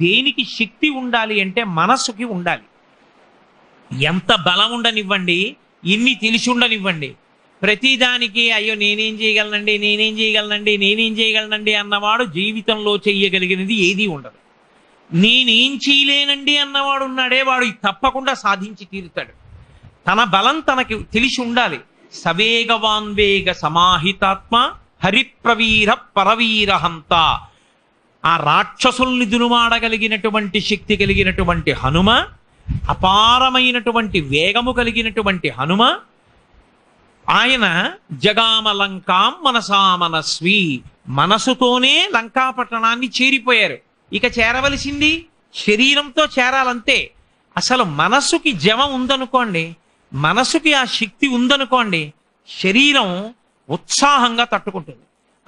దేనికి శక్తి ఉండాలి అంటే మనస్సుకి ఉండాలి. ఎంత బలం ఉండనివ్వండి ఎన్ని తెలిసి ఉండనివ్వండి. ప్రతిదానికి అయ్యో నేనేం చేయగలనండి నేనేం చేయగలనండి నేనేం చేయగలనండి అన్నవాడు జీవితంలో చెయ్యగలిగినది ఏదీ ఉండదు. నేనేం చేయలేనండి అన్నవాడు ఉన్నాడే వాడు తప్పకుండా సాధించి తీరుతాడు. తన బలం తనకి తెలిసి ఉండాలి. సవేగవాన్వేగ సమాహితాత్మ హరిప్రవీర పరవీరహంత. ఆ రాక్షసుల్ని దునుమాడగలిగినటువంటి శక్తి కలిగినటువంటి హనుమ అపారమైనటువంటి వేగము కలిగినటువంటి హనుమ ఆయన జగామ లంకాం మనసా మనసుతోనే లంకాపట్టణాన్ని చేరిపోయారు. ఇక చేరవలసింది శరీరంతో చేరాలంతే. అసలు మనసుకి జవం ఉందనుకోండి మనసుకి ఆ శక్తి ఉందనుకోండి శరీరం ఉత్సాహంగా తట్టుకుంటుంది.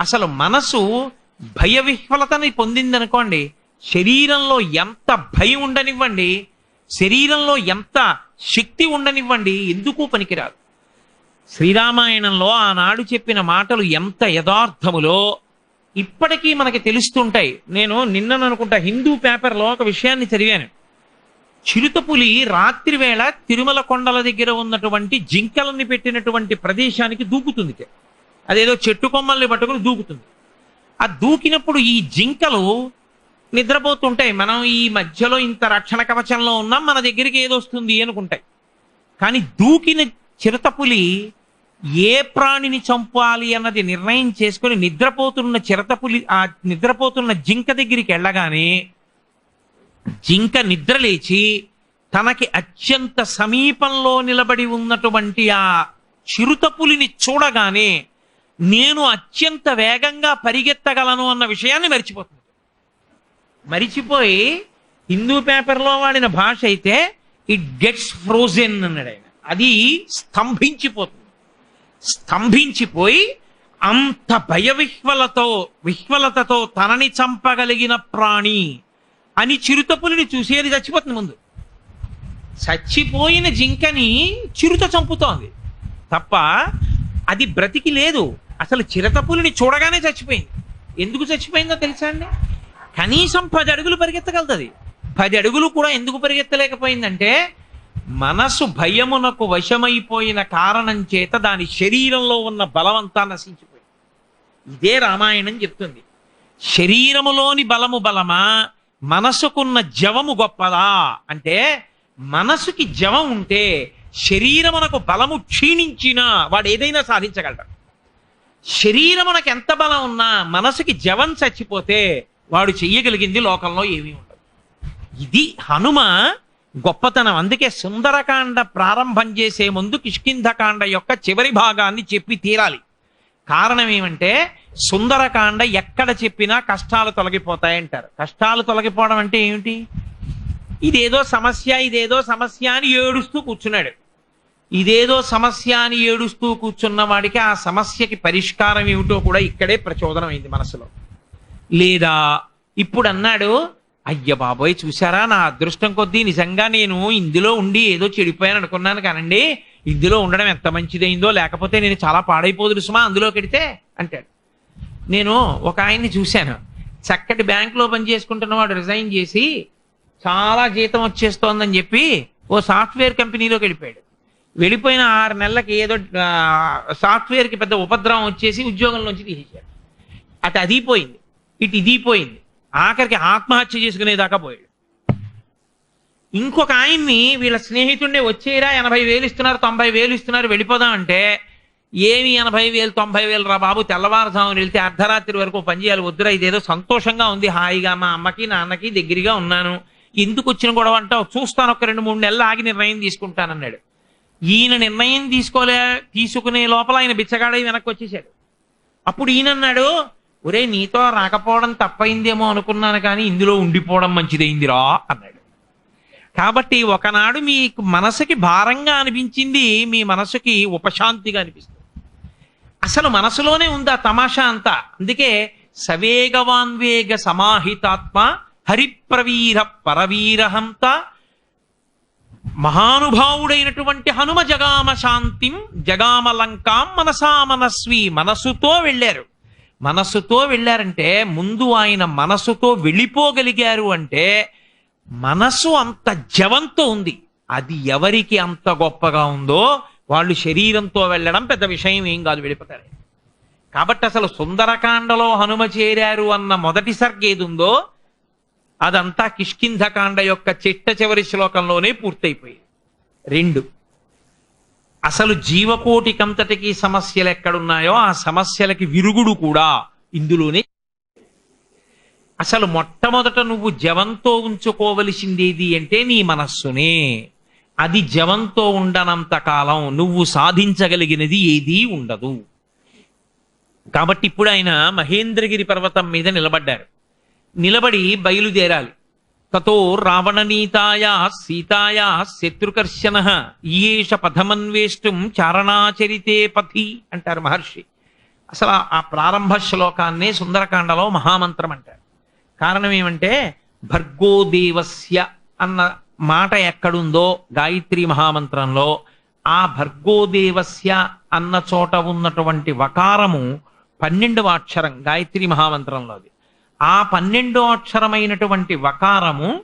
అసలు మనసు భయ విహ్వలతని పొందిందనుకోండి శరీరంలో ఎంత భయం ఉండనివ్వండి శరీరంలో ఎంత శక్తి ఉండనివ్వండి ఎందుకు పనికిరాదు. శ్రీరామాయణంలో ఆనాడు చెప్పిన మాటలు ఎంత యథార్థములో ఇప్పటికీ మనకి తెలుస్తుంటాయి. నేను నిన్న అనుకుంటా హిందూ పేపర్లో ఒక విషయాన్ని చదివాను. చిరుతపులి రాత్రి వేళ తిరుమల కొండల దగ్గర ఉన్నటువంటి జింకలని పెట్టినటువంటి ప్రదేశానికి దూకుతుంది. అదేదో చెట్టు కొమ్మల్ని పట్టుకుని దూకుతుంది. ఆ దూకినప్పుడు ఈ జింకలు నిద్రపోతుంటాయి మనం ఈ మధ్యలో ఇంత రక్షణ కవచంలో ఉన్నాం మన దగ్గరికి ఏదొస్తుంది అనుకుంటాయి. కానీ దూకిన చిరుతపులి ఏ ప్రాణిని చంపాలి అన్నది నిర్ణయం చేసుకొని నిద్రపోతున్న చిరతపులి ఆ నిద్రపోతున్న జింక దగ్గరికి వెళ్ళగానే జింక నిద్రలేచి తనకి అత్యంత సమీపంలో నిలబడి ఉన్నటువంటి ఆ చిరుతపులిని చూడగానే నేను అత్యంత వేగంగా పరిగెత్తగలను అన్న విషయాన్ని మర్చిపోతుంది. మరిచిపోయి హిందూ పేపర్లో వాడిన భాష అయితే ఇట్ గెట్స్ ఫ్రోజెన్ అన్నాడు ఆయన. అది స్తంభించిపోతుంది. స్తంభించిపోయి అంత భయ విహ్వలతో విహ్వలతతో తనని చంపగలిగిన ప్రాణి అని చిరుతపులిని చూసి అది చచ్చిపోతుంది ముందు. చచ్చిపోయిన జింకని చిరుత చంపుతోంది. తప్ప అది బ్రతికి లేదు. అసలు చిరతపులిని చూడగానే చచ్చిపోయింది. ఎందుకు చచ్చిపోయిందో తెలుసా అండి? కనీసం పది అడుగులు పరిగెత్తగలుగుతుంది పది అడుగులు కూడా ఎందుకు పరిగెత్తలేకపోయిందంటే మనసు భయమునకు వశమైపోయిన కారణం చేత దాని శరీరంలో ఉన్న బలమంతా నశించిపోయింది. ఇదే రామాయణం చెప్తుంది. శరీరములోని బలము బలమా మనసుకున్న జవము గొప్పదా? అంటే మనసుకి జవం ఉంటే శరీరమునకు బలము క్షీణించినా వాడు ఏదైనా సాధించగలడు. శరీరమునకు ఎంత బలం ఉన్నా మనసుకి జవం చచ్చిపోతే వాడు చెయ్యగలిగింది లోకంలో ఏమీ ఉండదు. ఇది హనుమ గొప్పతనం. అందుకే సుందరకాండ ప్రారంభం చేసే ముందు కిష్కింధకాండ యొక్క చివరి భాగాన్ని చెప్పి తీరాలి. కారణం ఏమంటే సుందరకాండ ఎక్కడ చెప్పినా కష్టాలు తొలగిపోతాయంటారు. కష్టాలు తొలగిపోవడం అంటే ఏమిటి? ఇదేదో సమస్య ఇదేదో సమస్య అని ఏడుస్తూ కూర్చున్నాడు. ఇదేదో సమస్య అని ఏడుస్తూ కూర్చున్న వాడికి ఆ సమస్యకి పరిష్కారం ఏమిటో కూడా ఇక్కడే ప్రచోదనం అయింది మనసులో. లేదా ఇప్పుడు అన్నాడు అయ్య బాబోయ్ చూసారా నా అదృష్టం కొద్దీ నిజంగా నేను ఇందులో ఉండి ఏదో చెడిపోయాను అనుకున్నాను కానండి. ఇందులో ఉండడం ఎంత మంచిదైందో లేకపోతే నేను చాలా పాడైపోదు సుమా అందులో వెడితే అంటాడు. నేను ఒక ఆయన్ని చూశాను. చక్కటి బ్యాంకులో పనిచేసుకుంటున్నవాడు రిజైన్ చేసి చాలా జీతం వచ్చేస్తోందని చెప్పి ఓ సాఫ్ట్వేర్ కంపెనీలోకి వెళ్ళిపోయాడు. వెళ్ళిపోయిన ఆరు నెలలకి ఏదో సాఫ్ట్వేర్కి పెద్ద ఉపద్రవం వచ్చేసి ఉద్యోగంలోంచి తీసేశాడు. అటు అది పోయింది ఇటు ఇది పోయింది. ఆఖరికి ఆత్మహత్య చేసుకునేదాకా పోయాడు. ఇంకొక ఆయన్ని వీళ్ళ స్నేహితుండే వచ్చేరా ఎనభై వేలు ఇస్తున్నారు తొంభై వేలు ఇస్తున్నారు వెళ్ళిపోదాం అంటే ఏమి ఎనభై వేలు తొంభై వేలు రా బాబు తెల్లవారుజామున వెళ్తే అర్ధరాత్రి వరకు పని చేయాలి వద్దురా ఇదేదో సంతోషంగా ఉంది హాయిగా మా అమ్మకి నాన్నకి దగ్గరగా ఉన్నాను. ఎందుకు వచ్చిన గొడవ అంటావు? చూస్తాను ఒక రెండు మూడు నెలలు ఆగి నిర్ణయం తీసుకుంటానన్నాడు. ఈయన నిర్ణయం తీసుకోలే తీసుకునే లోపల ఆయన బిచ్చగాడై వెనక్కి వచ్చేసాడు అప్పుడు ఈయన అన్నాడు ఒరే నీతో రాకపోవడం తప్పైందేమో అనుకున్నాను కానీ ఇందులో ఉండిపోవడం మంచిదైందిరా అన్నాడు. కాబట్టి ఒకనాడు మీకు మనసుకి భారంగా అనిపించింది మీ మనసుకి ఉపశాంతిగా అనిపిస్తుంది. అసలు మనసులోనే ఉంది ఆ తమాషా అంతా? అందుకే సవేగవాన్వేగ సమాహితాత్మ హరిప్రవీర పరవీరహంత మహానుభావుడైనటువంటి హనుమ జగామ శాంతిం జగామ లంకాం మనసా మనస్వి మనసుతో వెళ్ళారు. మనస్సుతో వెళ్ళారంటే ముందు ఆయన మనసుతో వెళ్ళిపోగలిగారు అంటే మనసు అంత జవంతో ఉంది. అది ఎవరికి అంత గొప్పగా ఉందో వాళ్ళు శరీరంతో వెళ్ళడం పెద్ద విషయం ఏం కాదు వెళ్ళిపోతారు. కాబట్టి అసలు సుందరకాండలో హనుమ చేరారు అన్న మొదటి సర్గ ఏది ఉందో అదంతా కిష్కింధకాండ యొక్క చిట్ట చివరి శ్లోకంలోనే పూర్తయిపోయింది. రెండు. అసలు జీవకోటికంతటికి సమస్యలు ఎక్కడున్నాయో ఆ సమస్యలకి విరుగుడు కూడా ఇందులోనే. అసలు మొట్టమొదట నువ్వు జవంతో ఉంచుకోవలసిందేది అంటే నీ మనస్సునే. అది జవంతో ఉండనంత కాలం నువ్వు సాధించగలిగినది ఏదీ ఉండదు. కాబట్టి ఇప్పుడు ఆయన మహేంద్రగిరి పర్వతం మీద నిలబడ్డారు. నిలబడి బయలుదేరాలి. తతో రావణనీతాయా సీతాయా శత్రుకర్షణ ఈయేష పథమన్వేష్టం చారణాచరితే పథి అంటారు మహర్షి. అసలు ఆ- ప్రారంభ శ్లోకాన్నే సుందరకాండలో మహామంత్రం అంటారు. కారణం ఏమంటే భర్గోదేవస్య అన్న మాట ఎక్కడుందో గాయత్రి మహామంత్రంలో ఆ భర్గోదేవస్య అన్న చోట ఉన్నటువంటి వకారము పన్నెండవ అక్షరం గాయత్రి మహామంత్రంలోది. ఆ పన్నెండో అక్షరమైనటువంటి వకారము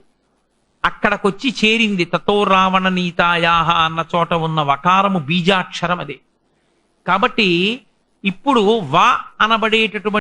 అక్కడకొచ్చి చేరింది. తతో రావణ నీతాయాహ అన్న చోట ఉన్న వకారము బీజాక్షరం అది కాబట్టి ఇప్పుడు వా అనబడేటటువంటి